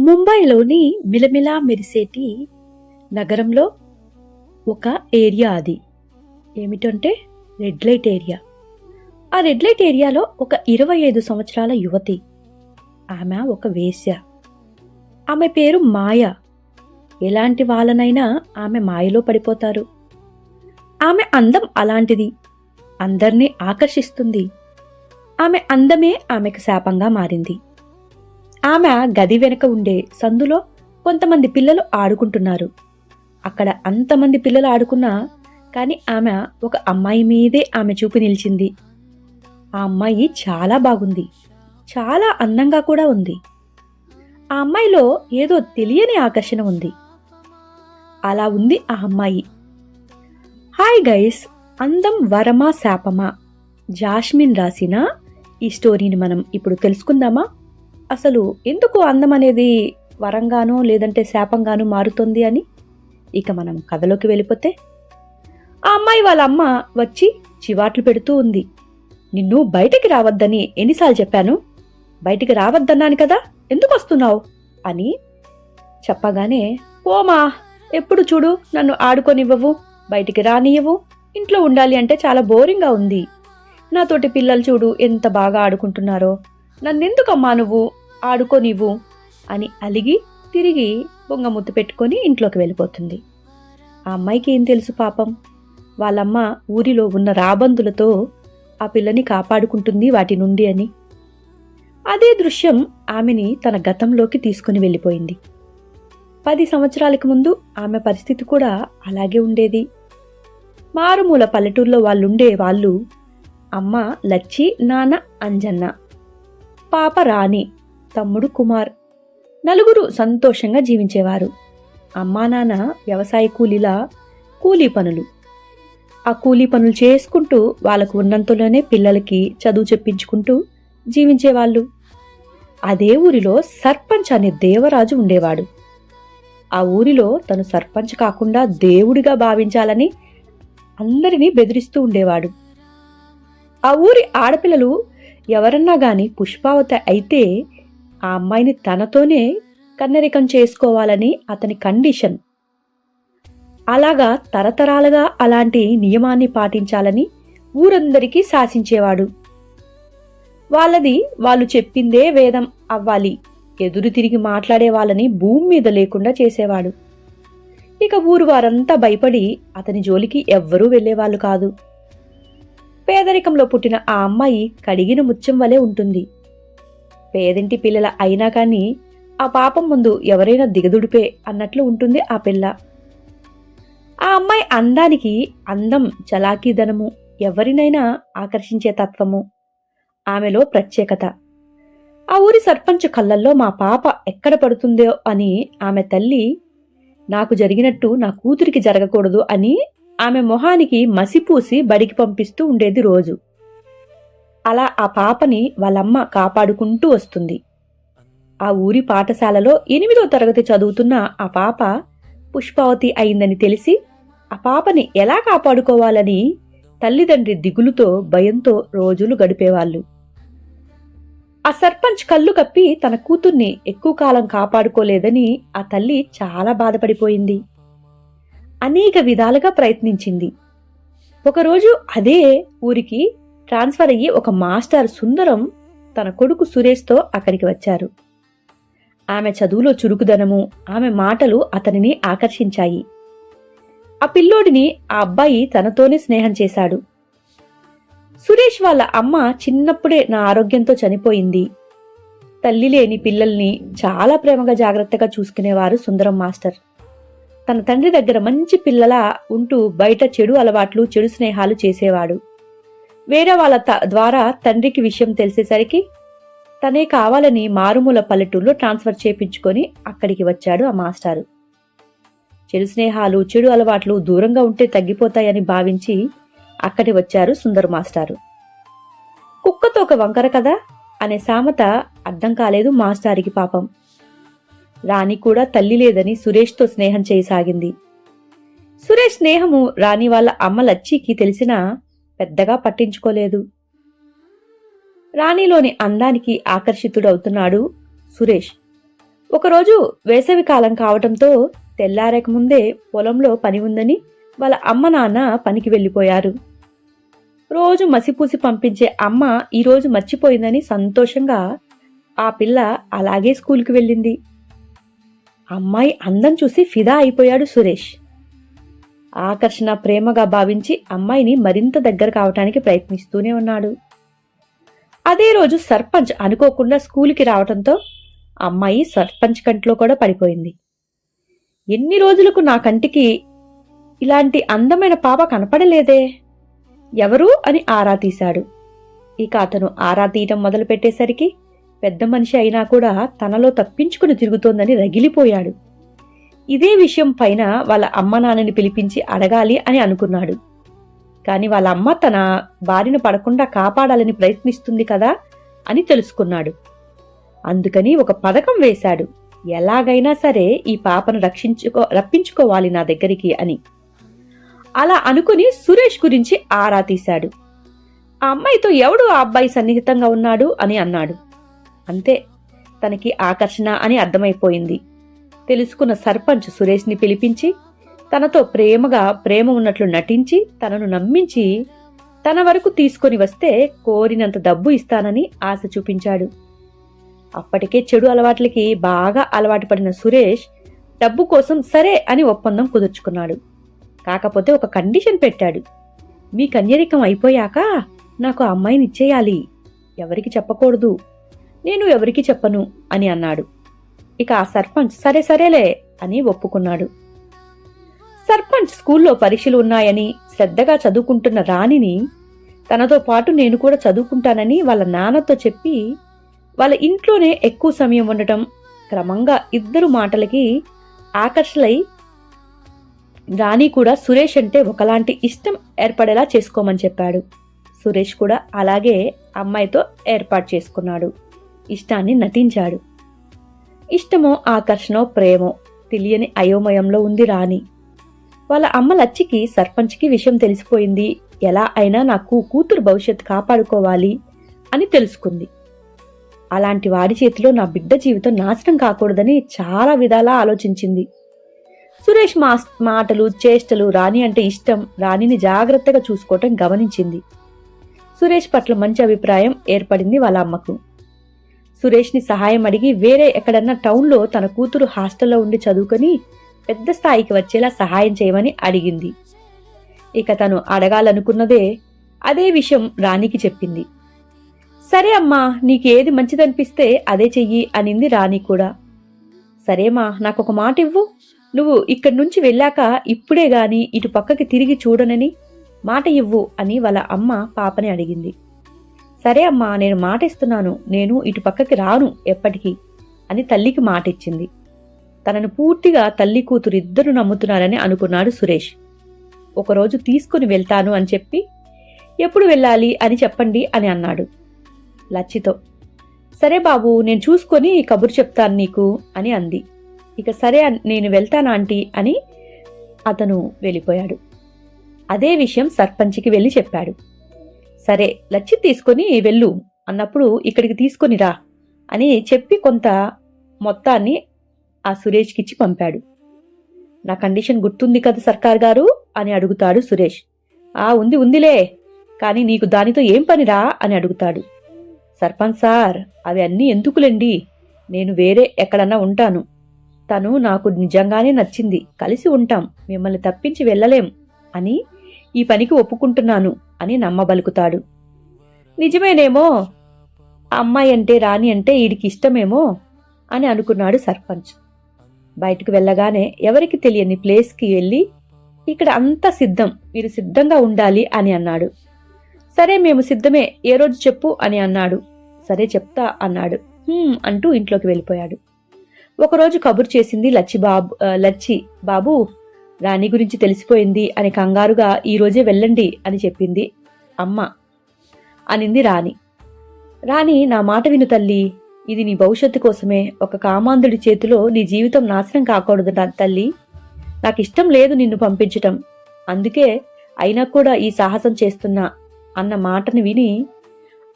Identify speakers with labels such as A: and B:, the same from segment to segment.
A: ముంబైలోని మిలమిలా మెరిసేటి నగరంలో ఒక ఏరియా అది. ఏమిటంటే రెడ్ లైట్ ఏరియా. ఆ రెడ్ లైట్ ఏరియాలో ఒక ఇరవై ఐదు సంవత్సరాల యువతి. ఆమె ఒక వేశ్య. ఆమె పేరు మాయ. ఎలాంటి వాళ్ళనైనా ఆమె మాయలో పడిపోతారు. ఆమె అందం అలాంటిది. అందర్నీ ఆకర్షిస్తుంది. ఆమె అందమే ఆమెకు శాపంగా మారింది. ఆమె గది వెనుక ఉండే సందులో కొంతమంది పిల్లలు ఆడుకుంటున్నారు. అక్కడ అంతమంది పిల్లలు ఆడుకున్నా కానీ ఆమె ఒక అమ్మాయి మీదే ఆమె చూపు నిలిచింది. ఆ అమ్మాయి చాలా బాగుంది. చాలా అందంగా కూడా ఉంది. ఆ అమ్మాయిలో ఏదో తెలియని ఆకర్షణ ఉంది. అలా ఉంది ఆ అమ్మాయి. హాయ్ గైస్ అందం వరమా శాపమా? జాస్మిన్ రాసిన ఈ స్టోరీని మనం ఇప్పుడు తెలుసుకుందామా? అసలు ఎందుకు అందం అనేది వరంగానో లేదంటే శాపంగానో మారుతుంది అని? ఇక మనం కథలోకి వెళ్ళిపోతే ఆ అమ్మాయి వాళ్ళ అమ్మ వచ్చి చివాట్లు పెడుతూ ఉంది. నిన్ను బయటికి రావద్దని ఎన్నిసార్లు చెప్పాను? బయటికి రావద్దన్నాను కదా ఎందుకు వస్తున్నావు? అని చెప్పగానే ఓమా ఎప్పుడు చూడు నన్ను ఆడుకొనివ్వవు బయటికి రానివ్వవు ఇంట్లో ఉండాలి అంటే చాలా బోరింగ్గా ఉంది. నాతోటి పిల్లలు చూడు ఎంత బాగా ఆడుకుంటున్నారో నన్నెందుకమ్మా నువ్వు? ఆడుకోనివ్వు అని అలిగి తిరిగి బొంగముద్దు పెట్టుకొని ఇంట్లోకి వెళ్ళిపోతుంది. ఆ అమ్మాయికి ఏం తెలుసు పాపం? వాళ్ళమ్మ ఊరిలో ఉన్న రాబందులతో ఆ పిల్లని కాపాడుకుంటుంది వాటి నుండి అని. అదే దృశ్యం ఆమెని తన గతంలోకి తీసుకుని వెళ్ళిపోయింది. పది సంవత్సరాలకు ముందు ఆమె పరిస్థితి కూడా అలాగే ఉండేది. మారుమూల పల్లెటూరులో వాళ్ళుండే వాళ్ళు అమ్మ లచ్చి నాన్న అంజన్న పాప రాణి తమ్ముడు కుమార్. నలుగురు సంతోషంగా జీవించేవారు. అమ్మా నాన్న వ్యవసాయ కూలీలా కూలీ పనులు. ఆ కూలీ పనులు చేసుకుంటూ వాళ్ళకు ఉన్నంతలోనే పిల్లలకి చదువు చెప్పించుకుంటూ జీవించేవాళ్ళు. అదే ఊరిలో సర్పంచ్ అనే దేవరాజు ఉండేవాడు. ఆ ఊరిలో తను సర్పంచ్ కాకుండా దేవుడిగా భావించాలని అందరినీ బెదిరిస్తూ ఉండేవాడు. ఆ ఊరి ఆడపిల్లలు ఎవరన్నా గాని పుష్పావతి అయితే ఆ అమ్మాయిని తనతోనే కన్నరికం చేసుకోవాలని అతని కండిషన్. అలాగా తరతరాలుగా అలాంటి నియమాన్ని పాటించాలని ఊరందరికీ శాసించేవాడు. వాళ్ళది వాళ్ళు చెప్పిందే వేదం అవ్వాలి. ఎదురు తిరిగి మాట్లాడే వాళ్ళని భూమి మీద లేకుండా చేసేవాడు. ఇక ఊరు వారంతా భయపడి అతని జోలికి ఎవ్వరూ వెళ్ళేవాళ్ళు కాదు. పేదరికంలో పుట్టిన ఆ అమ్మాయి కడిగిన ముత్యం వలె ఉంటుంది. పేదింటి పిల్లల అయినా కానీ ఆ పాపం ముందు ఎవరైనా దిగదుడిపే అన్నట్లు ఉంటుంది ఆ పిల్ల. ఆ అమ్మాయి అందానికి అందం చలాకీధనము ఎవరినైనా ఆకర్షించే తత్వము. ఆమెలో ప్రత్యేకత. ఆ ఊరి సర్పంచ్ కళ్ళల్లో మా పాప ఎక్కడ పడుతుందో అని ఆమె తల్లి నాకు జరిగినట్టు నా కూతురికి జరగకూడదు అని ఆమె మొహానికి మసిపూసి బడికి పంపిస్తూ ఉండేది రోజు. అలా ఆ పాపని వాళ్ళమ్మ కాపాడుకుంటూ వస్తుంది. ఆ ఊరి పాఠశాలలో ఎనిమిదో తరగతి చదువుతున్న ఆ పాప పుష్పావతి అయిందని తెలిసి ఆ పాపని ఎలా కాపాడుకోవాలని తల్లిదండ్రి దిగులుతో భయంతో రోజులు గడిపేవాళ్ళు. ఆ సర్పంచ్ కళ్ళు కప్పి తన కూతుర్ని ఎక్కువ కాలం కాపాడుకోలేదని ఆ తల్లి చాలా బాధపడిపోయింది. అనేక విధాలుగా ప్రయత్నించింది. ఒకరోజు అదే ఊరికి ట్రాన్స్ఫర్ అయ్యి ఒక మాస్టర్ సుందరం తన కొడుకు సురేష్తో అక్కడికి వచ్చారు. ఆమె చదువులో చురుకుదనము ఆమె మాటలు అతనిని ఆకర్షించాయి. ఆ పిల్లోడిని ఆ అబ్బాయి తనతోనే స్నేహం చేశాడు. సురేష్ వాళ్ళ అమ్మ చిన్నప్పుడే నా ఆరోగ్యంతో చనిపోయింది. తల్లి లేని పిల్లల్ని చాలా ప్రేమగా జాగ్రత్తగా చూసుకునేవారు సుందరం మాస్టర్. తన తండ్రి దగ్గర మంచి పిల్లలా ఉంటూ బయట చెడు అలవాట్లు చెడు స్నేహాలు చేసేవాడు. వేరే వాళ్ళ త- ద్వారా తండ్రికి విషయం తెలిసేసరికి తనే కావాలని మారుమూల పల్లెటూరులో ట్రాన్స్ఫర్ చేపించుకొని అక్కడికి వచ్చాడు ఆ మాస్టారు. చెడు స్నేహాలు చెడు అలవాట్లు దూరంగా ఉంటే తగ్గిపోతాయని భావించి అక్కడి వచ్చారు సుందర్ మాస్టారు. కుక్కతో ఒక వంకర కదా? అనే సామెత అర్థం కాలేదు మాస్టారికి పాపం. రాణి కూడా తల్లి లేదని సురేష్తో స్నేహం చేయసాగింది. సురేష్ స్నేహము రాణి వాళ్ళ అమ్మ లచ్చికి తెలిసినా పెద్దగా పట్టించుకోలేదు. రాణిలోని అందానికి ఆకర్షితుడవుతున్నాడు సురేష్. ఒకరోజు వేసవి కాలం కావటంతో తెల్లారేక ముందే పొలంలో పని ఉందని వాళ్ళ అమ్మ నాన్న పనికి వెళ్ళిపోయారు. రోజు మసిపూసి పంపించే అమ్మ ఈరోజు మర్చిపోయిందని సంతోషంగా ఆ పిల్ల అలాగే స్కూల్కి వెళ్ళింది. అమ్మాయి అందం చూసి ఫిదా అయిపోయాడు సురేష్. ఆకర్షణ ప్రేమగా భావించి అమ్మాయిని మరింత దగ్గర కావటానికి ప్రయత్నిస్తూనే ఉన్నాడు. అదే రోజు సర్పంచ్ అనుకోకుండా స్కూల్కి రావటంతో అమ్మాయి సర్పంచ్ కంటిలో కూడా పడిపోయింది. ఎన్ని రోజులకు నా కంటికి ఇలాంటి అందమైన పాప కనపడలేదే? ఎవరు? అని ఆరా తీశాడు. ఇక అతను ఆరా తీయటం మొదలుపెట్టేసరికి పెద్ద మనిషి అయినా కూడా తనలో తప్పించుకుని తిరుగుతోందని రగిలిపోయాడు. ఇదే విషయం పైన వాళ్ళ అమ్మ నాన్నని పిలిపించి అడగాలి అని అనుకున్నాడు. కాని వాళ్ళ అమ్మ తన బారిన పడకుండా కాపాడాలని ప్రయత్నిస్తుంది కదా అని తెలుసుకున్నాడు. అందుకని ఒక పథకం వేశాడు. ఎలాగైనా సరే ఈ పాపను రక్షించుకో రప్పించుకోవాలి నా దగ్గరికి అని. అలా అనుకుని సురేష్ గురించి ఆరా తీశాడు. ఆ అమ్మాయితో ఎవడు ఆ అబ్బాయి సన్నిహితంగా ఉన్నాడు అని అన్నాడు. అంతే. తనకి ఆకర్షణ అని అర్థమైపోయింది. తెలుసుకున్న సర్పంచ్ సురేష్ని పిలిపించి తనతో ప్రేమగా ప్రేమ ఉన్నట్లు నటించి తనను నమ్మించి తన వరకు తీసుకొని వస్తే కోరినంత డబ్బు ఇస్తానని ఆశ చూపించాడు. అప్పటికే చెడు అలవాట్లకి బాగా అలవాటు పడిన సురేష్ డబ్బు కోసం సరే అని ఒప్పందం కుదుర్చుకున్నాడు. కాకపోతే ఒక కండిషన్ పెట్టాడు. మీ కన్యరికం అయిపోయాక నాకు ఆ అమ్మాయిని ఇచ్చేయాలి. ఎవరికి చెప్పకూడదు. నేను ఎవరికి చెప్పను? అని అన్నాడు. ఇక ఆ సర్పంచ్ సరే సరేలే అని ఒప్పుకున్నాడు. సర్పంచ్ స్కూల్లో పరీక్షలు ఉన్నాయని శ్రద్ధగా చదువుకుంటున్న రాణిని తనతో పాటు నేను కూడా చదువుకుంటానని వాళ్ళ నాన్నతో చెప్పి వాళ్ళ ఇంట్లోనే ఎక్కువ సమయం ఉండటం క్రమంగా ఇద్దరు మాటలకి ఆకర్షలై రాణి కూడా సురేష్ అంటే ఒకలాంటి ఇష్టం ఏర్పడేలా చేసుకోమని చెప్పాడు. సురేష్ కూడా అలాగే అమ్మాయితో ఏర్పాటు చేసుకున్నాడు. ఇష్టాన్ని నటించాడు. ఇష్టమో ఆకర్షణో ప్రేమో తెలియని అయోమయంలో ఉంది రాణి. వాళ్ళ అమ్మ లచ్చికి సర్పంచ్కి విషయం తెలిసిపోయింది. ఎలా అయినా నాకు కూతురు భవిష్యత్తు కాపాడుకోవాలి అని తెలుసుకుంది. అలాంటి వాడి చేతిలో నా బిడ్డ జీవితం నాశనం కాకూడదని చాలా విధాలా ఆలోచించింది. సురేష్ మా మాటలు చేష్టలు రాణి అంటే ఇష్టం రాణిని జాగ్రత్తగా చూసుకోవటం గమనించింది. సురేష్ పట్ల మంచి అభిప్రాయం ఏర్పడింది వాళ్ళ అమ్మకు. సురేష్ని సహాయం అడిగి వేరే ఎక్కడన్నా టౌన్లో తన కూతురు హాస్టల్లో ఉండి చదువుకొని పెద్ద స్థాయికి వచ్చేలా సహాయం చేయమని అడిగింది. ఇక తను అడగాలనుకున్నదే అదే విషయం రాణికి చెప్పింది. సరే అమ్మా నీకేది మంచిదనిపిస్తే అదే చెయ్యి అనింది రాణి కూడా. సరేమా నాకొక మాట ఇవ్వు నువ్వు ఇక్కడి నుంచి వెళ్ళాక ఇప్పుడే గాని ఇటు పక్కకి తిరిగి చూడనని మాట ఇవ్వు అని వాళ్ళ అమ్మ పాపని అడిగింది. సరే అమ్మా నేను మాట ఇస్తున్నాను నేను ఇటు పక్కకి రాను ఎప్పటికీ అని తల్లికి మాట ఇచ్చింది తనను పూర్తిగా తల్లి కూతురు ఇద్దరు నమ్ముతున్నారని అనుకున్నాడు సురేష్. ఒకరోజు తీసుకుని వెళ్తాను అని చెప్పి ఎప్పుడు వెళ్ళాలి అని చెప్పండి అని అన్నాడు. లచ్చితో సరే బాబు నేను చూసుకొని కబురు చెప్తాను నీకు అని అంది. ఇక సరే నేను వెళ్తాను ఆంటీ అని అతను వెళ్ళిపోయాడు. అదే విషయం సర్పంచ్కి వెళ్ళి చెప్పాడు. సరే లచ్చి తీసుకొని వెళ్ళు. అన్నప్పుడు ఇక్కడికి తీసుకొనిరా అని చెప్పి కొంత మొత్తాన్ని ఆ సురేష్కి ఇచ్చి పంపాడు. నా కండిషన్ గుర్తుంది కదా సర్కార్ గారు? అని అడుగుతాడు సురేష్. ఆ ఉంది ఉందిలే. కానీ నీకు దానితో ఏం పనిరా? అని అడుగుతాడు. సర్పంచ్ సార్ అవి అన్నీ ఎందుకులేండి? నేను వేరే ఎక్కడన్నా ఉంటాను. తను నాకు నిజంగానే నచ్చింది. కలిసి ఉంటాం. మిమ్మల్ని తప్పించి వెళ్ళలేం అని ఈ పనికి ఒప్పుకుంటున్నాను. అని నమ్మబలుకుతాడు. నిజమేనేమో? అమ్మాయి అంటే రాణి అంటే ఈడికి ఇష్టమేమో? అని అనుకున్నాడు సర్పంచ్. బయటకు వెళ్ళగానే ఎవరికి తెలియని ప్లేస్కి వెళ్ళి ఇక్కడ అంతా సిద్ధం మీరు సిద్ధంగా ఉండాలి అని అన్నాడు. సరే మేము సిద్ధమే ఏ రోజు చెప్పు అని అన్నాడు. సరే చెప్తా అన్నాడు. అంటూ ఇంట్లోకి వెళ్ళిపోయాడు. ఒకరోజు కబురు చేసింది లచ్చి బాబు లచ్చి బాబు రాణి గురించి తెలిసిపోయింది అని కంగారుగా ఈరోజే వెళ్ళండి అని చెప్పింది అమ్మ. అనింది రాణి. రాణి నా మాట విను తల్లి. ఇది నీ భవిష్యత్తు కోసమే. ఒక కామాంధుడి చేతిలో నీ జీవితం నాశనం కాకూడదు నా తల్లి. నాకు ఇష్టం లేదు నిన్ను పంపించటం. అందుకే అయినా కూడా ఈ సాహసం చేస్తున్నా అన్న మాటని విని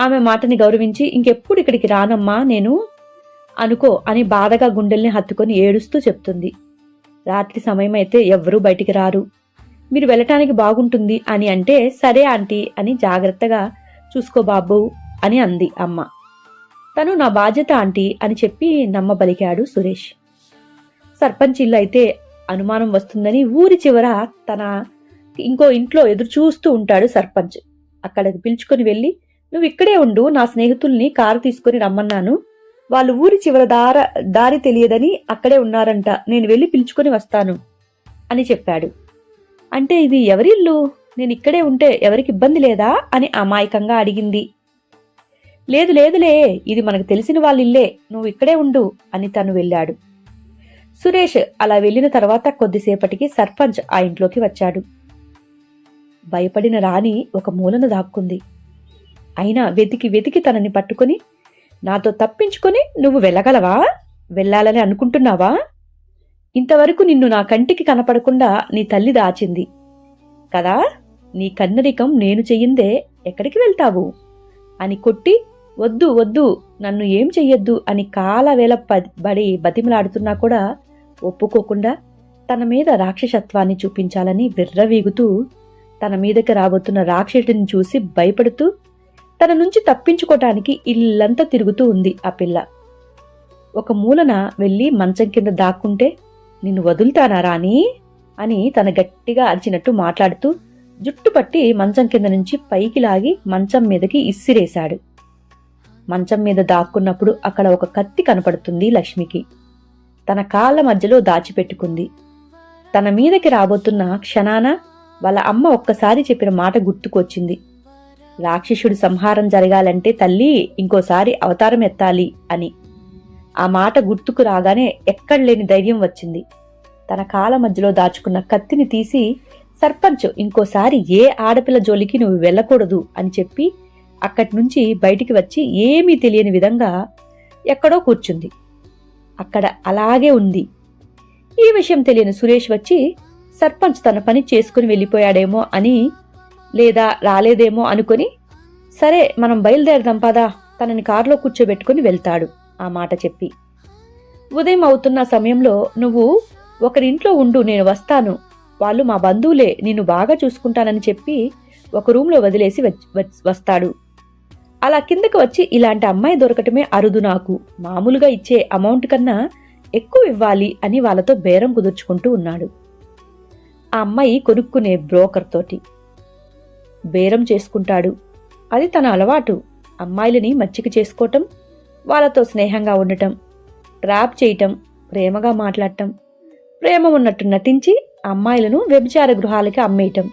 A: ఆమె మాటని గౌరవించి ఇంకెప్పుడు ఇక్కడికి రానమ్మా నేను? అనుకో అని బాధగా గుండెల్ని హత్తుకొని ఏడుస్తూ చెప్తుంది. రాత్రి సమయం అయితే ఎవ్వరూ బయటికి రారు. మీరు వెళ్ళటానికి బాగుంటుంది అని అంటే సరే ఆంటీ అని జాగ్రత్తగా చూసుకో బాబు అని అంది అమ్మ. తను నా బాధ్యత ఆంటీ అని చెప్పి నమ్మబలికాడు సురేష్. సర్పంచ్ ఇల్లు అయితే అనుమానం వస్తుందని ఊరి చివర తన ఇంకో ఇంట్లో ఎదురు చూస్తూ ఉంటాడు సర్పంచ్. అక్కడికి పిలుచుకొని వెళ్ళి నువ్వు ఇక్కడే ఉండు నా స్నేహితుల్ని కారు తీసుకొని రమ్మన్నాను. వాళ్ళు ఊరి చివర దార దారి తెలియదని అక్కడే ఉన్నారంట. నేను వెళ్ళి పిలుచుకొని వస్తాను అని చెప్పాడు. అంటే ఇది ఎవరిల్లు? నేను ఇక్కడే ఉంటే ఎవరికి ఇబ్బంది లేదా? అని అమాయకంగా అడిగింది. లేదు లేదులే ఇది మనకు తెలిసిన వాళ్ళిల్లే నువ్వు ఇక్కడే ఉండు అని తను వెళ్ళాడు. సురేష్ అలా వెళ్ళిన తర్వాత కొద్దిసేపటికి సర్పంచ్ ఆ ఇంట్లోకి వచ్చాడు. భయపడిన రాణి ఒక మూలన దాక్కుంది. అయినా వెతికి వెతికి తనని పట్టుకొని నాతో తప్పించుకొని నువ్వు వెళ్ళగలవా? వెళ్ళాలని అనుకుంటున్నావా? ఇంతవరకు నిన్ను నా కంటికి కనపడకుండా నీ తల్లి దాచింది. కదా? నీ కన్నరికం నేను చెయ్యిందే ఎక్కడికి వెళ్తావు? అని కొట్టి వద్దు వద్దు నన్ను ఏం చెయ్యొద్దు అని కాలవేళ పడి బడి బతిమలాడుతున్నా కూడా ఒప్పుకోకుండా తన మీద రాక్షసత్వాన్ని చూపించాలని విర్రవీగుతూ తన మీదకి రాబోతున్న రాక్షసుడిని చూసి భయపడుతూ తన నుంచి తప్పించుకోటానికి ఇల్లంతా తిరుగుతూ ఉంది ఆ పిల్ల. ఒక మూలన వెళ్ళి మంచం కింద దాక్కుంటే నిన్ను వదులుతానా రాని అని తన గట్టిగా అరిచినట్టు మాట్లాడుతూ జుట్టు పట్టి మంచం కింద నుంచి పైకి లాగి మంచం మీదకి ఇసిరేశాడు. మంచం మీద దాక్కున్నప్పుడు అక్కడ ఒక కత్తి కనపడుతుంది లక్ష్మికి. తన కాళ్ళ మధ్యలో దాచిపెట్టుకుంది. తన మీదకి రాబోతున్న క్షణాన వాళ్ళ అమ్మ ఒక్కసారి చెప్పిన మాట గుర్తుకొచ్చింది. రాక్షసుడి సంహారం జరగాలంటే తల్లి ఇంకోసారి అవతారం ఎత్తాలి అని. ఆ మాట గుర్తుకు రాగానే ఎక్కడలేని ధైర్యం వచ్చింది. తన కాల మధ్యలో దాచుకున్న కత్తిని తీసి సర్పంచ్ ఇంకోసారి ఏ ఆడపిల్ల జోలికి నువ్వు వెళ్ళకూడదు అని చెప్పి అక్కడి నుంచి బయటికి వచ్చి ఏమీ తెలియని విధంగా ఎక్కడో కూర్చుంది. అక్కడ అలాగే ఉంది. ఈ విషయం తెలియని సురేష్ వచ్చి సర్పంచ్ తన పని చేసుకుని వెళ్ళిపోయాడేమో అని లేదా రాలేదేమో అనుకొని సరే మనం బయలుదేరదాం పదా తనని కారులో కూర్చోబెట్టుకుని వెళ్తాడు ఆ మాట చెప్పి. ఉదయం అవుతున్న సమయంలో నువ్వు ఒకరింట్లో ఉండు నేను వస్తాను. వాళ్ళు మా బంధువులే నిన్ను బాగా చూసుకుంటానని చెప్పి ఒక రూమ్లో వదిలేసి వస్తాడు. అలా కిందకి వచ్చి ఇలాంటి అమ్మాయి దొరకటమే అరుదు నాకు. మామూలుగా ఇచ్చే అమౌంట్ కన్నా ఎక్కువ ఇవ్వాలి అని వాళ్ళతో బేరం కుదుర్చుకుంటూ ఉన్నాడు. ఆ అమ్మాయి కొనుక్కునే బ్రోకర్ తోటి. బేరం చేసుకుంటాడు. అది తన అలవాటు. అమ్మాయిలని మచ్చిక చేసుకోవటం వాళ్ళతో స్నేహంగా ఉండటం ట్రాప్ చేయటం ప్రేమగా మాట్లాడటం ప్రేమ ఉన్నట్టు నటించి అమ్మాయిలను వ్యభిచార గృహాలకి అమ్మేయటం.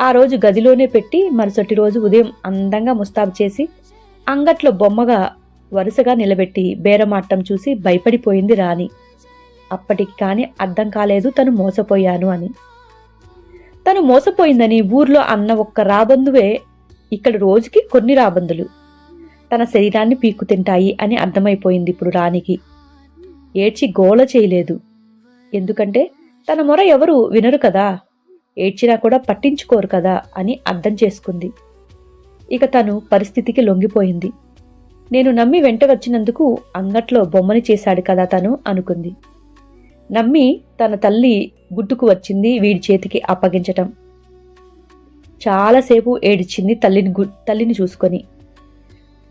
A: ఆ రోజు గదిలోనే పెట్టి మరుసటి రోజు ఉదయం అందంగా ముస్తాబు చేసి అంగట్లో బొమ్మగా వరుసగా నిలబెట్టి బేరమాటం చూసి భయపడిపోయింది రాణి. అప్పటికి కానీ అర్థం కాలేదు తను మోసపోయాను అని. తను మోసపోయిందని ఊర్లో అన్న ఒక్క రాబందువే ఇక్కడ రోజుకి కొన్ని రాబందులు. తన శరీరాన్ని పీక్కు తింటాయి అని అర్థమైపోయింది ఇప్పుడు రాణికి. ఏడ్చి గోల చేయలేదు. ఎందుకంటే తన మొర ఎవరు వినరు కదా. ఏడ్చినా కూడా పట్టించుకోరు కదా అని అర్థం చేసుకుంది. ఇక తను పరిస్థితికి లొంగిపోయింది. నేను నమ్మి వెంట వచ్చినందుకు అంగట్లో బొమ్మని చేశాడు కదా తను అనుకుంది. నమ్మి తన తల్లి గుడ్డుకు వచ్చింది వీడి చేతికి అప్పగించటం. చాలాసేపు ఏడిచింది తల్లిని గు తల్లిని చూసుకొని.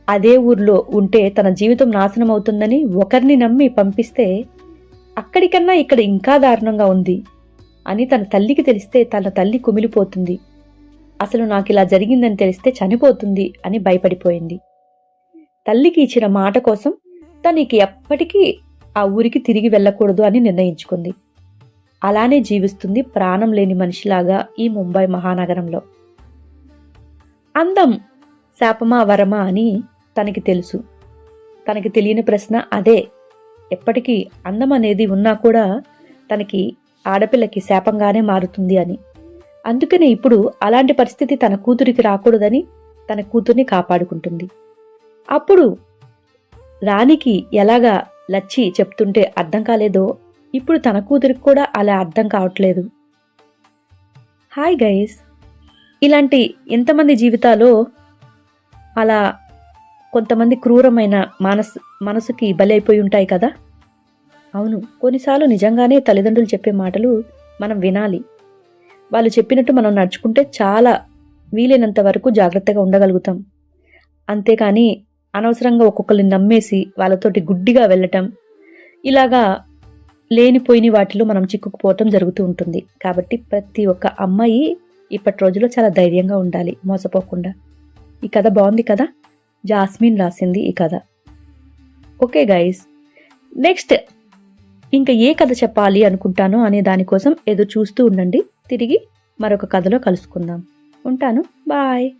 A: అదే ఊర్లో ఉంటే తన జీవితం నాశనం అవుతుందని ఒకరిని నమ్మి పంపిస్తే అక్కడికన్నా ఇక్కడ ఇంకా దారుణంగా ఉంది అని తన తల్లికి తెలిస్తే తన తల్లి కుమిలిపోతుంది. అసలు నాకు ఇలా జరిగిందని తెలిస్తే చనిపోతుంది అని భయపడిపోయింది. తల్లికి ఇచ్చిన మాట కోసం తనకి ఎప్పటికీ ఆ ఊరికి తిరిగి వెళ్ళకూడదు అని నిర్ణయించుకుంది. అలానే జీవిస్తుంది ప్రాణం లేని మనిషిలాగా ఈ ముంబై మహానగరంలో. అందం శాపమా వరమా అని తనకి తెలుసు. తనకి తెలియని ప్రశ్న అదే. ఎప్పటికీ అందం అనేది ఉన్నా కూడా తనకి ఆడపిల్లకి శాపంగానే మారుతుంది అని. అందుకనే ఇప్పుడు అలాంటి పరిస్థితి తన కూతురికి రాకూడదని తన కూతుర్ని కాపాడుకుంటుంది. అప్పుడు రాణికి ఎలాగా లచ్చి చెప్తుంటే అర్థం కాలేదో? ఇప్పుడు తన కూతురికి కూడా అలా అర్థం కావట్లేదు. Hi guys. ఇలాంటి ఎంతమంది జీవితాలో అలా కొంతమంది క్రూరమైన మనస్ మనసుకి బలైపోయి ఉంటాయి కదా? అవును కొన్నిసార్లు నిజంగానే తల్లిదండ్రులు చెప్పే మాటలు మనం వినాలి. వాళ్ళు చెప్పినట్టు మనం నడుచుకుంటే చాలా వీలైనంత వరకు జాగ్రత్తగా ఉండగలుగుతాం. అంతేకాని అనవసరంగా ఒక్కొక్కరిని నమ్మేసి వాళ్ళతోటి గుడ్డిగా వెళ్ళటం ఇలాగా లేనిపోయిన వాటిలో మనం చిక్కుకుపోవటం జరుగుతూ ఉంటుంది. కాబట్టి ప్రతి ఒక్క అమ్మాయి ఇప్పటి రోజుల్లో చాలా ధైర్యంగా ఉండాలి మోసపోకుండా. ఈ కథ బాగుంది కదా? జాస్మిన్ రాసింది ఈ కథ. ఓకే గైస్ నెక్స్ట్ ఇంకా ఏ కథ చెప్పాలి అనుకుంటానో అనే దానికోసం ఎదురు చూస్తూ ఉండండి. తిరిగి మరొక కథలో కలుసుకుందాం. ఉంటాను. బాయ్.